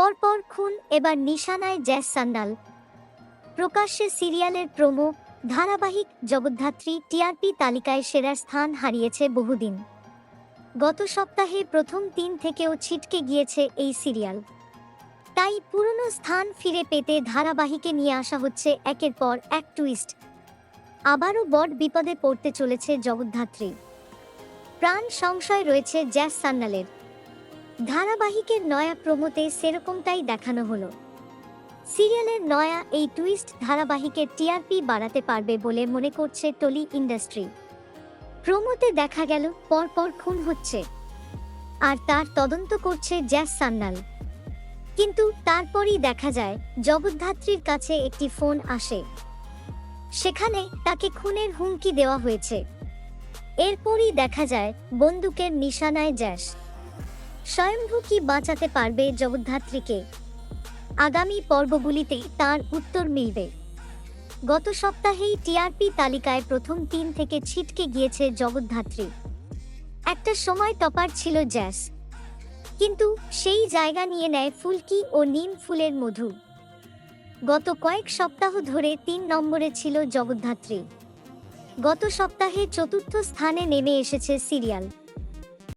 পরপর খুন, এবার নিশানায় জ্যাস সান্ডাল প্রকাশ্যে সিরিয়ালের প্রোমো, ধারাবাহিক জগদ্ধাত্রী টিআরপি তালিকায় সেরার স্থান হারিয়েছে বহুদিন। গত সপ্তাহে প্রথম তিন থেকেও ছিটকে গিয়েছে এই সিরিয়াল। তাই পুরনো স্থান ফিরে পেতে ধারাবাহিকে নিয়ে আসা হচ্ছে একের পর এক টুইস্ট। আবারও বড় বিপদে পড়তে চলেছে জগদ্ধাত্রী। প্রাণ সংশয় রয়েছে জ্যাস সান্নালের ধারাবাহিকের নয়া প্রমোতে সেরকমটাই দেখানো হলো। সিরিয়ালের নয়া এই টুইস্ট ধারাবাহিকের টিআরপি বাড়াতে পারবে বলে মনে করছে টলি ইন্ডাস্ট্রি। প্রমোতে দেখা গেল, পরপর খুন হচ্ছে। আর তার তদন্ত করছে জ্যাস সান্নাল কিন্তু তারপরই দেখা যায়, জগদ্ধাত্রীর কাছে একটি ফোন আসে। সেখানে তাকে খুনের হুমকি দেওয়া হয়েছে। এরপরই দেখা যায়, বন্দুকের নিশানায় জ্যাস। স্বয়ম্ভু কি বাঁচাতে পারবে জগদ্ধাত্রীকে? আগামী পর্বগুলিতেই তার উত্তর মিলবে। গত সপ্তাহেই টিআরপি তালিকায় প্রথম তিন থেকে ছিটকে গিয়েছে জগদ্ধাত্রী। একটা সময় টপার ছিল জ্যাস। কিন্তু সেই জায়গা নিয়ে নেয় ফুলকি ও নিম ফুলের মধু। গত কয়েক সপ্তাহ ধরে তিন নম্বরে ছিল জগদ্ধাত্রী। গত সপ্তাহে চতুর্থ স্থানে নেমে এসেছে সিরিয়াল।